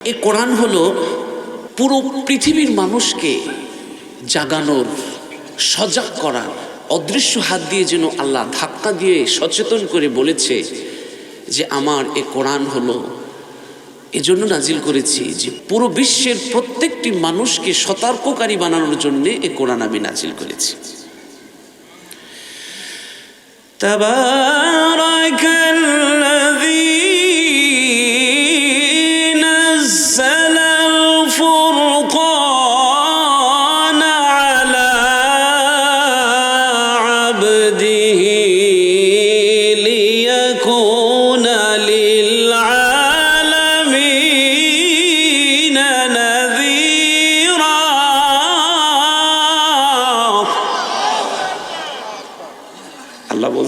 এ কোরআন হলো পুরো পৃথিবীর মানুষকে জাগানোর, সজাগ করার, অদৃশ্য হাত দিয়ে যেন আল্লাহ ধাক্কা দিয়ে সচেতন করে বলেছে যে আমার এ কোরআন হলো। এজন্য নাজিল করেছি যে পুরো বিশ্বের প্রত্যেকটি মানুষকে সতর্ককারী বানানোর জন্য এ কোরআন আমি নাজিল করেছি। তাবার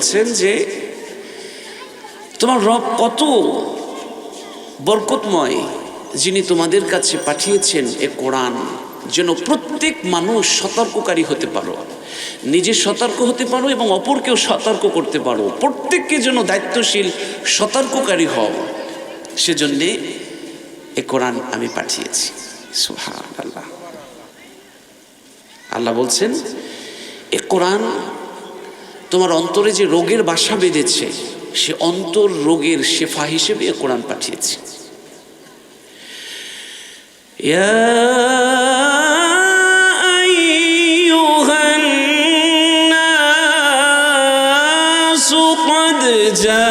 বলছেন যে তোমার রব কত বরকতময় যিনি তোমাদের কাছে পাঠিয়েছেন এ কোরআন, যেন প্রত্যেক মানুষ সতর্ককারী হতে পারো। নিজে সতর্ক হতে পারো এবং অপরকেও সতর্ক করতে পারো। প্রত্যেককে যেন দায়িত্বশীল, সতর্ককারী হও। সেজন্যে এ কোরআন আমি পাঠিয়েছি। সুহান আল্লাহ আল্লাহ বলছেন, এ কোরআন তোমার অন্তরে যে রোগের বাসা বেঁধেছে সে অন্তর রোগের শেফা হিসেবে এ কোরআন পাঠিয়েছে يا أيها الناس قد جاءتكم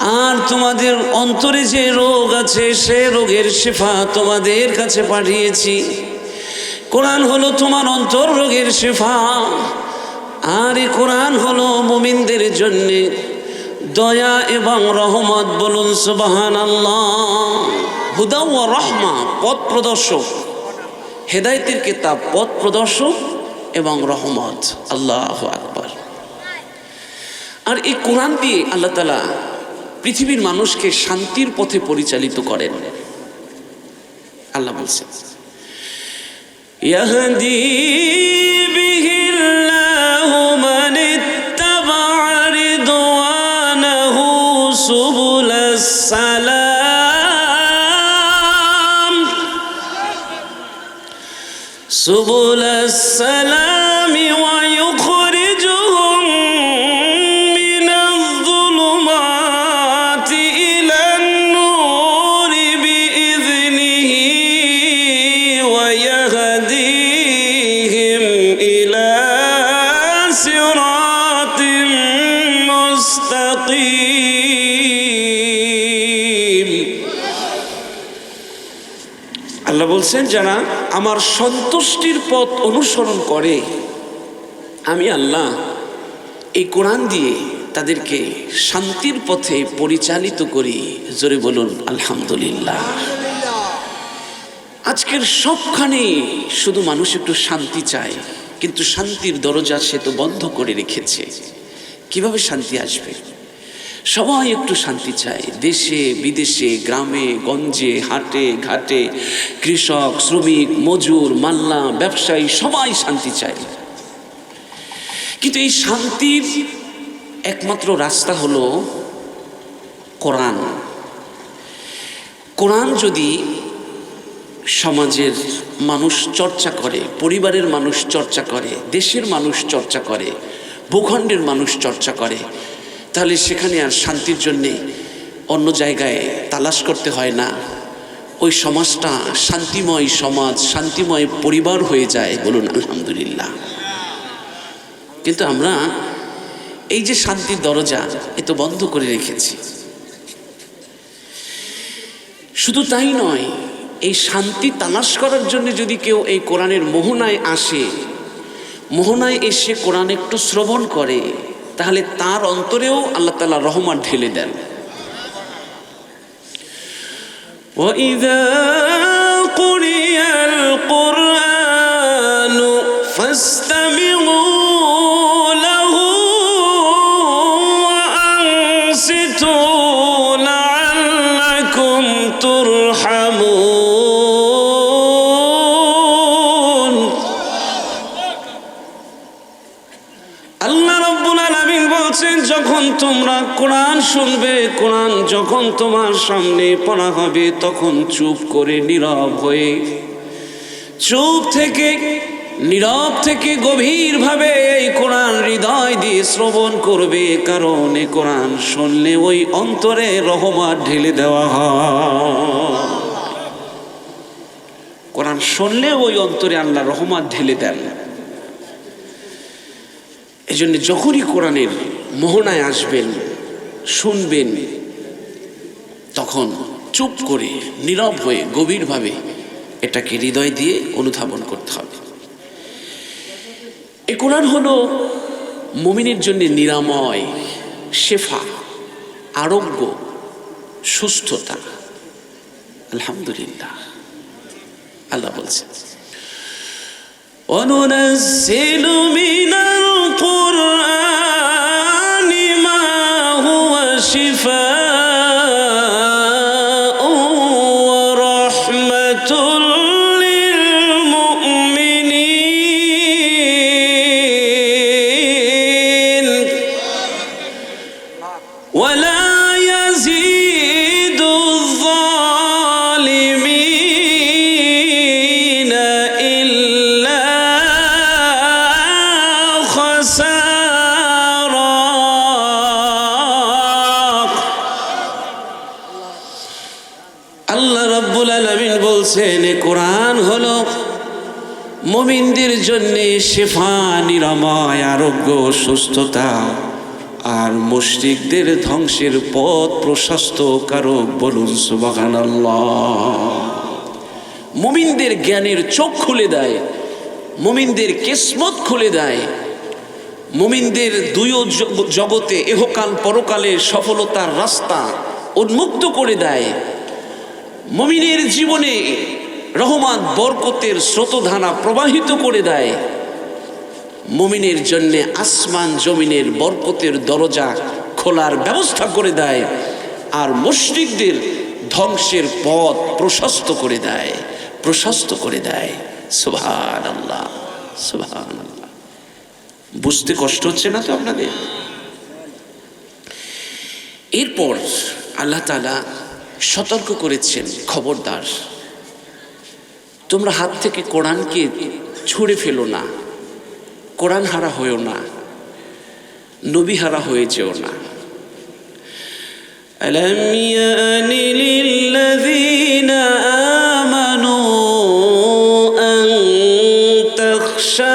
আর তোমাদের অন্তরে যে রোগ আছে, সে রোগের শেফা তোমাদের কাছে পাঠিয়েছি। কোরআন হলো তোমার অন্তর রোগের শেফা। আর এই কোরআন হলো মুমিনদের জন্যে দয়া এবং রহমত বলুন সুবাহান আল্লাহ হুদা ও রহমা, পথ প্রদর্শক। হেদায়তের কিতাব, পথ প্রদর্শক এবং রহমত। আল্লাহ আকবার। আর এই কোরআন দিয়ে আল্লাহ তালা পৃথিবীর মানুষকে শান্তির পথে পরিচালিত করেন। আল্লাহ বলছে সুবুল সালাম বলছেন যারা আমার সন্তুষ্টির পথ অনুসরণ করে। আমি আল্লাহ এই কোরআন দিয়ে তাদেরকে শান্তির পথে পরিচালিত করি। জোরে বলুন, আলহামদুলিল্লাহ। আজকের সবখানে শুধু মানুষ একটু শান্তি চায়, কিন্তু শান্তির দরজা সে তো বন্ধ করে রেখেছে। কীভাবে শান্তি আসবে? সবাই একটু শান্তি চায়। দেশে, বিদেশে, গ্রামে, গঞ্জে, হাটে, ঘাটে, কৃষক, শ্রমিক, মজুর, মাল্লা, ব্যবসায়ী, সবাই শান্তি চায়। কিন্তু এই শান্তির একমাত্র রাস্তা হলো কোরআন। কোরআন যদি সমাজের মানুষ চর্চা করে, পরিবারের মানুষ চর্চা করে, দেশের মানুষ চর্চা করে, ভূখণ্ডের মানুষ চর্চা করে তাহলে সেখানে আর শান্তির জন্যে অন্য জায়গায় তালাশ করতে হয় না। ওই সমাজটা শান্তিময় সমাজ, শান্তিময় পরিবার হয়ে যায় বলুন, আলহামদুলিল্লাহ। কিন্তু আমরা এই যে শান্তির দরজা, এ তো বন্ধ করে রেখেছি। শুধু তাই নয়, এই শান্তি তালাশ করার জন্য যদি কেউ এই কোরআনের মোহনায় আসে, মোহনায় এসে কোরআন একটু শ্রবণ করে তাহলে তার অন্তরেও আল্লাহ তালা রহমান ঢেলে দেন وإذا قرئ القرآن فاستمعوا শুনবে, কোরআন যখন তোমার সামনে পড়া হবে, তখন চুপ করে নীরব হয়ে, চুপ থেকে, নীরব থেকে গভীরভাবে এই কোরআন হৃদয় দিয়ে শ্রবণ করবে, কারণ এই কোরআন শুনলে ওই অন্তরে রহমত ঢেলে দেওয়া হয়। কোরআন শুনলে ওই অন্তরে আল্লাহ রহমত ঢেলে দেন। এই জন্য যখনই কোরআনের মোহনায় আসবেন শুনবেন। তখন চুপ করে, নীরব হয়ে, গভীরভাবে এটাকে হৃদয় দিয়ে অনুধাবন করতে হবে। এ কোরআন হলো মমিনের জন্য নিরাময়, শেফা, আরোগ্য, সুস্থতা। আলহামদুলিল্লাহ। আল্লাহ বলছে অনুনসিলু شفاء বলছেন, কোরআন হলো মুমিনদের জন্যে শেফা, নিরাময়, আরোগ্য, সুস্থতা। আর মুশরিকদের ধ্বংসের পথ প্রশস্ত কারক বলুন, সুবহানাল্লাহ। মুমিনদের জ্ঞানের চোখ খুলে দেয়, মুমিনদের কিসমত খুলে দেয়। মুমিনদের দুই জগতে এহকাল পরকালের সফলতার রাস্তা উন্মুক্ত করে দেয়। মমিনের জীবনে রহমান বরকতের স্রোতধানা প্রবাহিত করে দেয়। মমিনের জন্য আসমান জমিনের বরকতের দরজা খোলার ব্যবস্থা করে দেয় আর মুশরিকদের ধ্বংসের পথ প্রশস্ত করে দেয়, প্রশস্ত করে দেয়। সুভান আল্লাহ সুভান আল্লাহ বুঝতে কষ্ট হচ্ছে না তো আপনাদের? এরপর আল্লাহ তালা সতর্ক করেছেন খবরদার তোমরা হাত থেকে কোরআনকে ছুঁড়ে ফেলো না কোরআন হারা হয়েও না নবী হারা হয়ে যেও না ألم يأن للذين آمنوا أن تخشع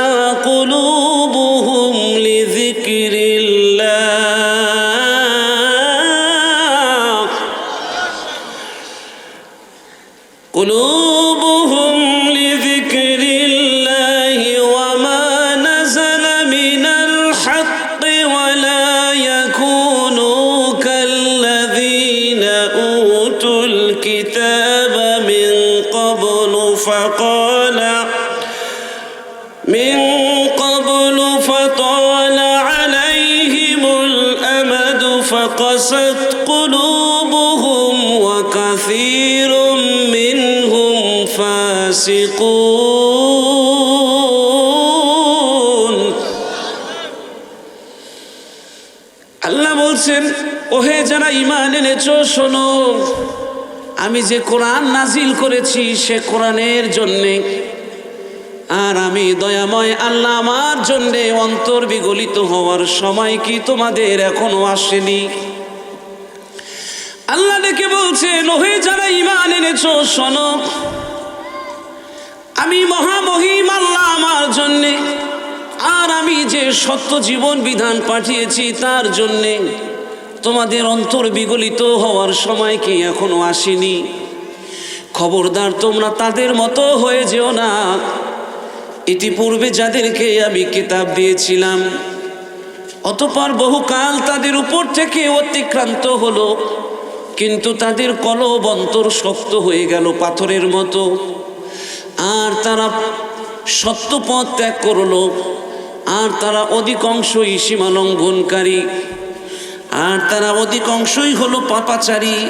ফাসিকুন আল্লাহ বলছেন, ওহে যারা ইমান এনেছ, শোনো, আমি যে কোরআন নাজিল করেছি, সে কোরআনের জন্যে। আর আমি দয়াময় আল্লাহ আমার জন্যে অন্তর বিগলিত হওয়ার সময় কি তোমাদের এখনও আসেনি? আল্লাহ ডেকে বলছে নহে যারা ইমান এনেছ, শোনো আমি মহামহিম আল্লাহ আমার জন্যে। আর আমি যে সত্য জীবন বিধান পাঠিয়েছি তার জন্যে। তোমাদের অন্তর বিগলিত হওয়ার সময় কি এখনও আসেনি? খবরদার তোমরা তাদের মতো হয়ে যেও না। ইতিপূর্বে যাদেরকে আমি কিতাব দিয়েছিলাম, অতপর বহুকাল তাদের উপর থেকে অতিক্রান্ত হলো। কিন্তু তাদের কলব অন্তর শক্ত হয়ে গেল পাথরের মতো। আর তারা সত্য পথ ত্যাগ করল। আর তারা অধিকাংশই সীমা লঙ্ঘনকারী আর তারা অধিকাংশই হলো পাপাচারী।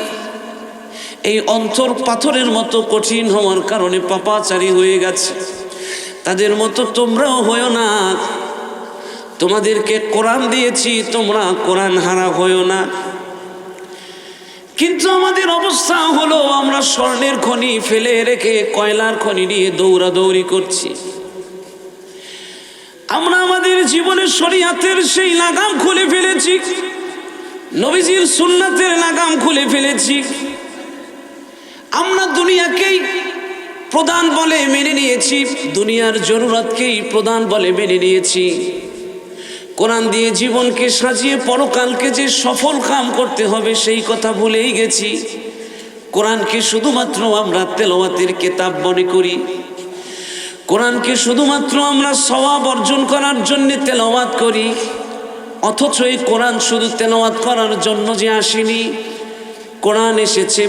এই অন্তর পাথরের মতো কঠিন হওয়ার কারণে পাপাচারী হয়ে গেছে। তাদের মতো তোমরাও হয়েও না। তোমাদেরকে কোরআন দিয়েছি, তোমরা কোরআন হারা হয়েও না। কিন্তু আমাদের অবস্থা হলো, আমরা স্বর্ণের খনি ফেলে রেখে কয়লার খনি নিয়ে দৌড়াদৌড়ি করছি। আমরা আমাদের জীবনের শরীয়তের সেই লাগাম খুলে ফেলেছি, নবীজির সুন্নাতের লাগাম খুলে ফেলেছি। আমরা দুনিয়াকেই প্রধান বলে মেনে নিয়েছি, দুনিয়ার জরুরতকেই প্রধান বলে মেনে নিয়েছি। কোরআন দিয়ে জীবনকে সাজিয়ে পরকালকে যে সফল কাম করতে হবে, সেই কথা ভুলেই গেছি। কোরআনকে শুধুমাত্র আমরা তেলাওয়াতের কেতাব মনে করি। কোরআনকে শুধুমাত্র আমরা সওয়াব অর্জন করার জন্য তেলাওয়াত করি। অথচ এই কোরআন শুধু তেলাওয়াত করার জন্য যে আসেনি। কোরআন এসেছে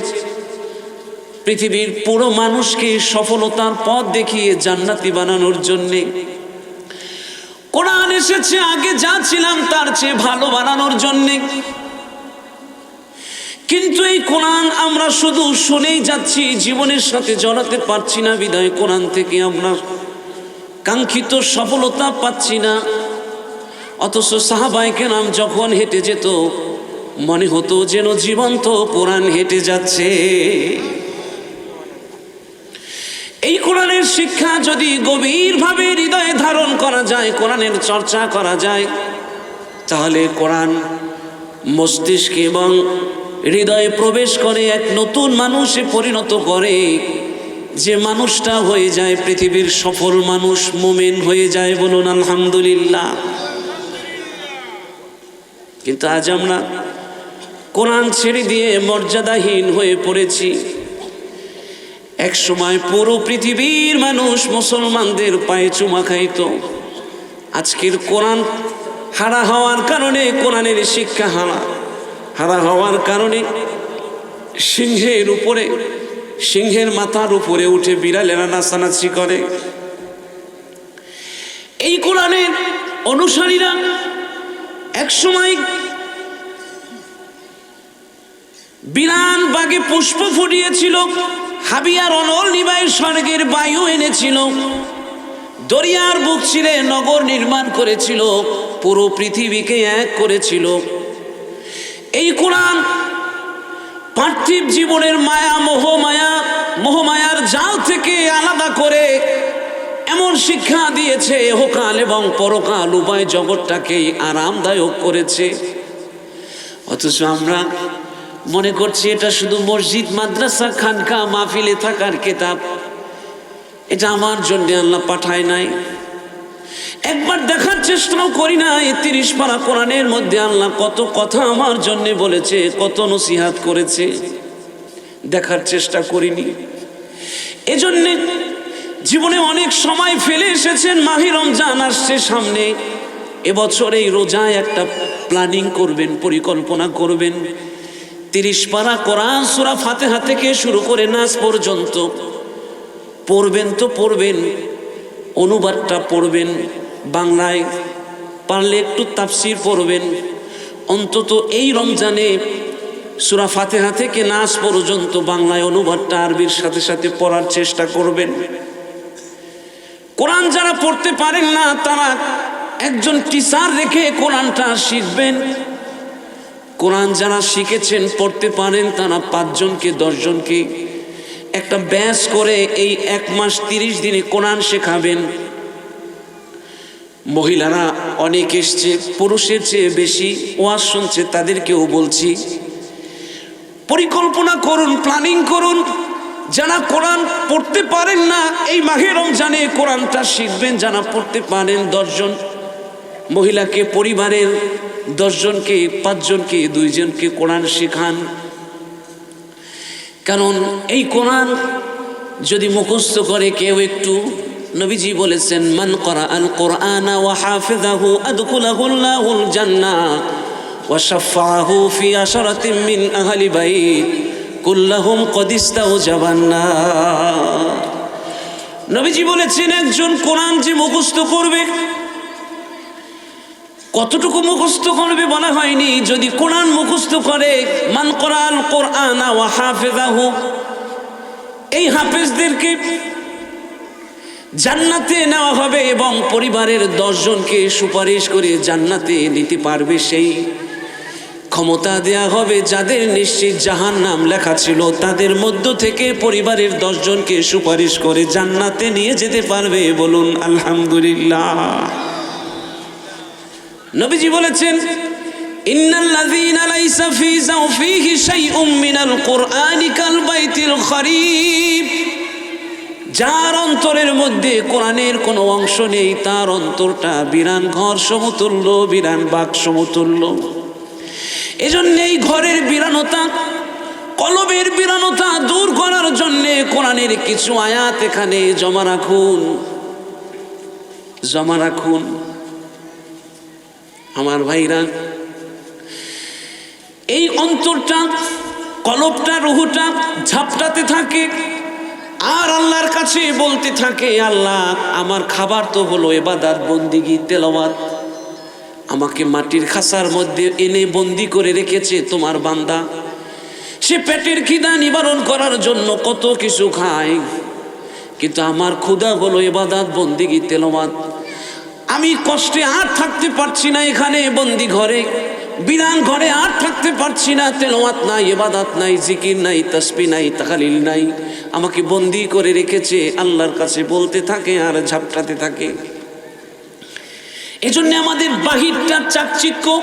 পৃথিবীর পুরো মানুষকে সফলতার পথ দেখিয়ে জান্নাতি বানানোর জন্যে। এসেছে, আগে যা ছিলাম তার চেয়ে ভালো বানানোর জন্যে। কিন্তু এই কোরআন আমরা শুধু শুনেই যাচ্ছি, জীবনের সাথে জড়াতে পারছি না বিদায় কোরআন থেকে আমরা। কাঙ্ক্ষিত সফলতা পাচ্ছি না। অথচ সাহাবাইকে নাম যখন হেঁটে যেত, মনে হতো যেন জীবন্ত কোরআন হেঁটে যাচ্ছে। এই কোরআনের শিক্ষা যদি গভীরভাবে হৃদয়ে ধারণ করা যায়, কোরআনের চর্চা করা যায়, তাহলে কোরআন মস্তিষ্কে এবং হৃদয়ে প্রবেশ করে এক নতুন মানুষে পরিণত করে। যে মানুষটা হয়ে যায় পৃথিবীর সফল মানুষ, মোমেন হয়ে যায় বলুন আলহামদুলিল্লাহ। কিন্তু আজ আমরা কোরআন ছেড়ে দিয়ে মর্যাদাহীন হয়ে পড়েছি। এক সময় পুরো পৃথিবীর মানুষ মুসলমানদের পায়ে চুমা খাইত। আজকের কোরআন হারা হওয়ার কারণে কোরআনের শিক্ষা হারা। হারা হওয়ার কারণে সিংহের উপরে, সিংহের মাথার উপরে উঠে বিড়ালেরা নাচানাচি করে। এই কোরআনের অনুসারীরা এক সময় বিরান বাগে পুষ্প ফুটিয়েছিল। হাবিয়ার অনল নিবাই স্বর্গের বায়ু এনেছিল। দরিয়ার বুক ছিঁড়ে নগর নির্মাণ করেছিল, পুরো পৃথিবীকে এক করেছিল। এই কোরআন পার্থিব জীবনের মায়া মোহমায়া মোহমায়ার জাল থেকে আলাদা করে এমন শিক্ষা দিয়েছে হোকাল এবং পরকাল, উভয় জগৎটাকে আরামদায়ক করেছে। অথচ আমরা মনে করছি এটা শুধু মসজিদ, মাদ্রাসা, খানকা, মাহফিলে থাকার কেতাব। এটা আমার জন্য আল্লাহ পাঠায় নাই। একবার দেখার চেষ্টাও করি না এই তিরিশ পারা কোরআনের মধ্যে আল্লাহ কত কথা আমার জন্য বলেছে, কত নসিহাত করেছে। দেখার চেষ্টা করিনি। এজন্যে জীবনে অনেক সময় ফেলে এসেছেন, মাহি রমজান আসছে সামনে। এবছর এই রোজায় একটা প্ল্যানিং করবেন, পরিকল্পনা করবেন। তিরিশ পারা কোরআন সুরা ফাতেহা থেকে শুরু করে নাচ পর্যন্ত পড়বেন তো পড়বেন, অনুবাদটা পড়বেন, বাংলায় পারলে একটু তাফসির পড়বেন। অন্তত এই রমজানে সুরা ফাতেহা থেকে নাচ পর্যন্ত বাংলায় অনুবাদটা আরবির সাথে সাথে পড়ার চেষ্টা করবেন। কোরআন যারা পড়তে পারেন না, তারা একজন টিচার রেখে কোরআনটা শিখবেন। কোরআন যারা শিখেছেন, পড়তে পারেন, তারা পাঁচজনকে, দশজনকে একটা ব্যাস করে এই এক মাস তিরিশ দিনে কোরআন শেখাবেন। মহিলারা অনেক এসছে, পুরুষের চেয়ে বেশি, ওয়াজ শুনছে, তাদেরকেও বলছি, পরিকল্পনা করুন প্ল্যানিং করুন। যারা কোরআন পড়তে পারেন না, এই মাহে রমজানে কোরআনটা শিখবেন, যারা পড়তে পারেন দশজন। মহিলাকে, পরিবারের দশজনকে, পাঁচজনকে, দুইজনকে কোরআন শেখান। কারণ এই কোরআন যদি মুখস্থ করে কেউ একটু, নবীজি বলেছেন, মান করা আল কোরআন ওয়া হাফিজাহু আদখুলাহুল্লাহুল জান্নাহ ওয়া শাফাআহু ফি আশরাতিন মিন আহলি বাইত কুল্লাহুম কদ ইস্তাওজাবান্না নবীজি বলেছেন, একজন কোরআন যে মুখস্থ করবে কতটুকু মুখস্থ করবে বলা হয়নি। যদি কোরআন মুখস্থ করে, মান কোরআন কোরআন হাফেজাহু। এই হাফেজদেরকে জান্নাতে নেওয়া হবে এবং পরিবারের দশজনকে সুপারিশ করে জান্নাতে নিতে পারবে সেই ক্ষমতা দেয়া হবে যাদের নিশ্চিত জাহান নাম লেখা ছিল। তাদের মধ্য থেকে পরিবারের দশজনকে সুপারিশ করে জান্নাতে নিয়ে যেতে পারবে। বলুন, আলহামদুলিল্লাহ। নবীজি বলেছেন, ইন্নাল্লাযীনা লাইসা ফী যাওফিহি শাইউম মিনাল কুরআনি বাইতিল খরিব। যার অন্তরের মধ্যে কোরআনের কোনো অংশ নেই, তার অন্তরটা বিরান ঘর সমতুল্য, বিরান বাক সমতুল্য। এজন্য এই ঘরের বিরানতা, কলবের বিরানতা দূর করার জন্যে কোরআনের কিছু আয়াত এখানে জমা রাখুন। জমা রাখুন। আমার ভাইরা। এই অন্তরটা, কলপটা, রুহুটা ঝাপটাতে থাকে, আর আল্লাহর কাছে বলতে থাকে, আল্লাহ, আমার খাবার তো হলো এবাদাত, বন্দিগি, তেলাওয়াত। আমাকে মাটির খাসার মধ্যে এনে বন্দি করে রেখেছে তোমার বান্দা। সে পেটের খিদা নিবারণ করার জন্য কত কিছু খায়। কিন্তু আমার ক্ষুধা হলো এবাদাত, বন্দিগি, তেলাওয়াত। আমি কষ্টে আর থাকতে পারছি না এখানে, বন্দি ঘরে। বিধান ঘরে আর থাকতে পারছি না তেলোয়াত নাই এবাদাত নাই, জিকির নাই, তসবি নাই তাকালিল নাই। আমাকে বন্দি করে রেখেছে, আল্লাহর কাছে বলতে থাকে আর ঝাপটাতে থাকে। এজন্য আমাদের বাহিরটা চাকচিক্য,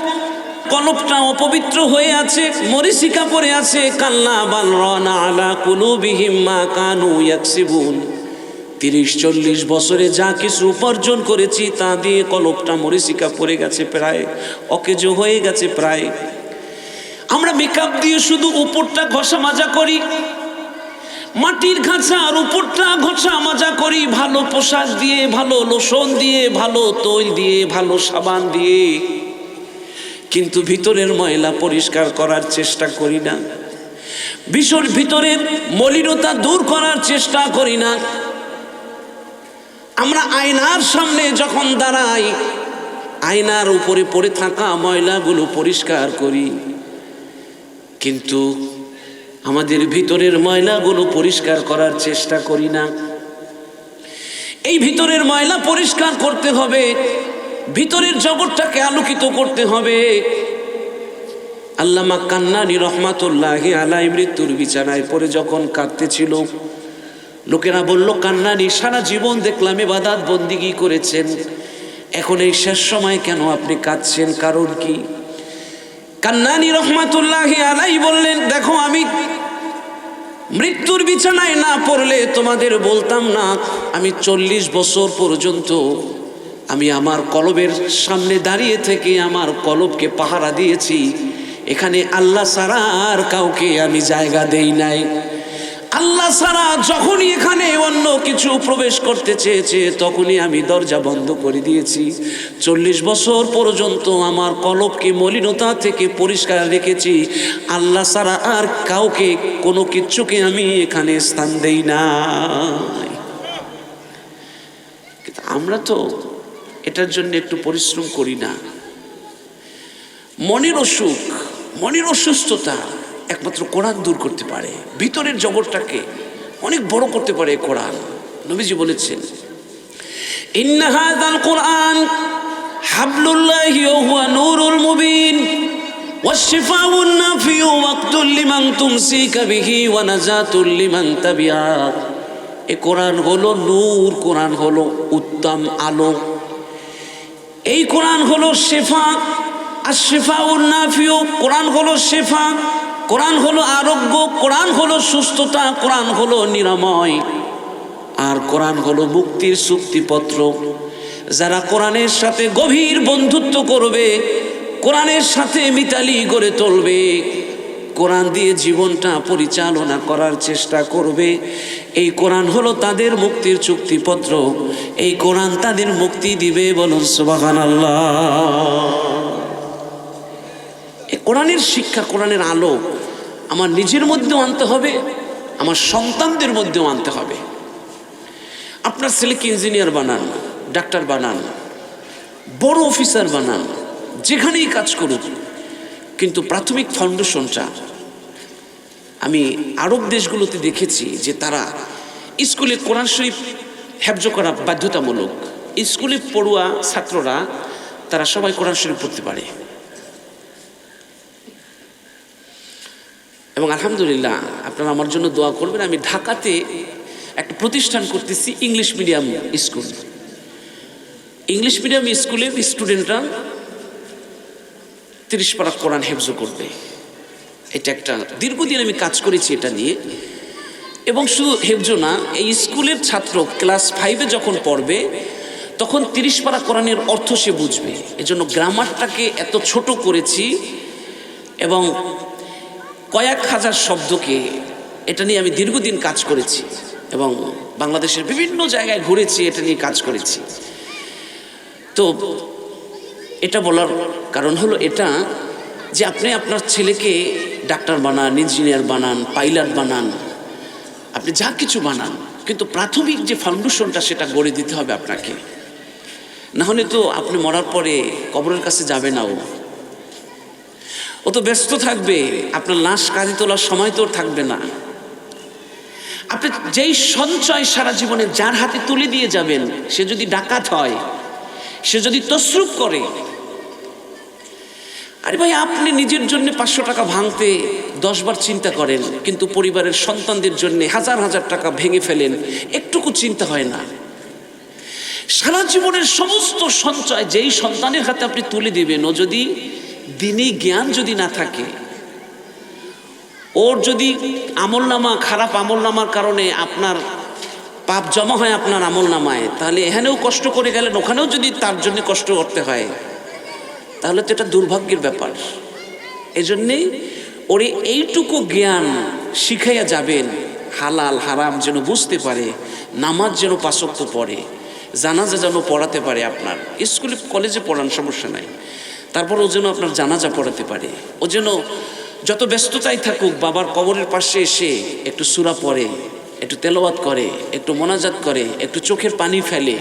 কলপটা অপবিত্র হয়ে আছে, মরিচিকা পড়ে আছে, কাল্লা বাল রানা আলা কুলুবিহিম মা কানু ইয়াকসিবুন। তিরিশ, চল্লিশ বছরে যা কিছু উপার্জন করেছি, তা দিয়ে কলপটা মরিচিকা পড়ে গেছে প্রায়, অকেজো হয়ে গেছে প্রায়। আমরা মেকআপ দিয়ে শুধু উপরটা ঘষা মাজা করি, মাটির ঘাঁচা আর উপরটা ঘষা মাজা করি, ভালো পোশাক দিয়ে, ভালো লোশন দিয়ে, ভালো তৈল দিয়ে, ভালো সাবান দিয়ে। কিন্তু ভিতরের ময়লা পরিষ্কার করার চেষ্টা করি না। বিশ্বর ভিতরের মলিনতা দূর করার চেষ্টা করি না। আমরা আয়নার সামনে যখন দাঁড়াই, আয়নার উপরে পড়ে থাকা ময়লাগুলো পরিষ্কার করি। কিন্তু আমাদের ভিতরের ময়লাগুলো পরিষ্কার করার চেষ্টা করি না। এই ভিতরের ময়লা পরিষ্কার করতে হবে, ভিতরের জগৎটাকে আলোকিত করতে হবে। আল্লামা কান্নানি রহমাতুল্লাহ আলাই মৃত্যুর বিছানায় পরে যখন কাঁদতেছিল লোকেরা বলল কান্নানি সারা জীবন দেখলাম এবাদাত বন্দিগি করেছেন? এখন এই শেষ সময় কেন আপনি কাঁদছেন? কারণ কি? কান্নানি রহমাতুল্লাহ আলাই বললেন, দেখো, আমি মৃত্যুর বিছানায় না পড়লে তোমাদের বলতাম না, আমি চল্লিশ বছর পর্যন্ত আমি আমার কলবের সামনে দাঁড়িয়ে থেকে আমার কলবকে পাহারা দিয়েছি। এখানে আল্লাহ সারা আর কাউকে আমি জায়গা দেই নাই। আল্লাহ ছাড়া যখনই এখানে অন্য কিছু প্রবেশ করতে চেয়েছে, তখনই আমি দরজা বন্ধ করে দিয়েছি। চল্লিশ বছর পর্যন্ত আমার কলবকে মলিনতা থেকে পরিষ্কার রেখেছি। আল্লাহ ছাড়া আর কাউকে, কোনো কিচ্ছুকে আমি এখানে স্থান দেই না আমরা তো এটার জন্য একটু পরিশ্রম করি না। মনের অসুখ মনের অসুস্থতা একমাত্র কোরআন দূর করতে পারে ভিতরের জগৎটাকে অনেক বড় করতে পারে কোরআন নবীজি বলেছেন ইন্নাহাদাল কোরআন হাবলুল্লাহি ওয়া হুয়া নূরুল মুবিন والشفاء النافع وقت لمن تمسك به ونجاة لمن تبعك এ কোরআন হলো নূর কোরআন হলো উত্তম আলো এই কোরআন হলো শেফা আর শেফা উন্নাফিও কোরআন হলো শেফা কোরআন হলো আরোগ্য, কোরআন হলো সুস্থতা, কোরআন হলো নিরাময়। আর কোরআন হলো মুক্তির চুক্তিপত্র। যারা কোরআনের সাথে গভীর বন্ধুত্ব করবে, কোরআনের সাথে মিতালি গড়ে তুলবে, কোরআন দিয়ে জীবনটা পরিচালনা করার চেষ্টা করবে, এই কোরআন হলো তাদের মুক্তির চুক্তিপত্র। এই কোরআন তাদের মুক্তি দিবে বলুন সুবাহান আল্লাহ কোরআনের শিক্ষা, কোরআনের আলো আমার নিজের মধ্যেও আনতে হবে, আমার সন্তানদের মধ্যেও আনতে হবে। আপনার ছেলেকে ইঞ্জিনিয়ার বানান, ডাক্তার বানান, বড় অফিসার বানান, যেখানেই কাজ করুক। কিন্তু প্রাথমিক ফাউন্ডেশনটা আমি আরব দেশগুলোতে দেখেছি যে তারা স্কুলে কোরআন শরীফ হ্যাবজ করা বাধ্যতামূলক। স্কুলে পড়ুয়া ছাত্ররা, তারা সবাই কোরআন শরীফ পড়তে পারে। এবং আলহামদুলিল্লাহ, আপনারা আমার জন্য দোয়া করবেন। আমি ঢাকাতে একটা প্রতিষ্ঠান করতেছি English medium school English medium স্কুলের স্টুডেন্টরা তিরিশ পারা কোরআন হেফজ করবে। এটা একটা, দীর্ঘদিন আমি কাজ করেছি এটা নিয়ে। এবং শুধু হেফজ না, এই স্কুলের ছাত্র ক্লাস ফাইভে যখন পড়বে, তখন তিরিশ পারা কোরআনের অর্থ সে বুঝবে। এজন্য গ্রামারটাকে এত ছোট করেছি এবং কয়েক হাজার শব্দকে এটা নিয়ে আমি দীর্ঘদিন কাজ করেছি এবং বাংলাদেশের বিভিন্ন জায়গায় ঘুরেছি, এটা নিয়ে কাজ করেছি। তো এটা বলার কারণ হলো এটা যে আপনি আপনার ছেলেকে ডাক্তার বানান, ইঞ্জিনিয়ার বানান, পাইলট বানান, আপনি যা কিছু বানান, কিন্তু প্রাথমিক যে ফাউন্ডেশনটা সেটা গড়ে দিতে হবে আপনাকে। না হলে তো আপনি মরার পরে কবরের কাছে যাবে না ও। ও তো ব্যস্ত থাকবে। আপনার লাশ কাঁদি তোলার সময় তো থাকবে না। আপনি যেই সঞ্চয় সারা জীবনে যার হাতে তুলে দিয়ে যাবেন, সে যদি ডাকাত হয়, সে যদি তসরুপ করে, আরে ভাই, আপনি নিজের জন্য পাঁচশো টাকা ভাঙতে দশবার চিন্তা করেন, কিন্তু পরিবারের সন্তানদের জন্য হাজার হাজার টাকা ভেঙে ফেলেন, একটুকু চিন্তা হয় না। সারা জীবনের সমস্ত সঞ্চয় যেই সন্তানের হাতে আপনি তুলে দিবেন, ও যদি দিনই জ্ঞান যদি না থাকে, ওর যদি আমল নামা খারাপ আমল নামার কারণে আপনার পাপ জমা হয় আপনার আমল নামায় তাহলে এখানেও কষ্ট করে গেলেন, ওখানেও যদি তার জন্য কষ্ট করতে হয়, তাহলে তো এটা দুর্ভাগ্যের ব্যাপার। এজন্যে ওরে এইটুকু জ্ঞান শিখাইয়া যাবেন, হালাল, হারাম যেন বুঝতে পারে, নামাজ যেন পাশক্ত পড়ে, জানাজা যেন পড়াতে পারে আপনার। স্কুলে, কলেজে পড়ান সমস্যা নাই। তারপর ও যেন আপনার জানাজা পড়াতে পারে। ও যেন যত ব্যস্ততাই থাকুক, বাবার কবরের পাশে এসে একটু সুরা পরে একটু তেলাওয়াত করে, একটু মোনাজাত করে, একটু চোখের পানি ফেলে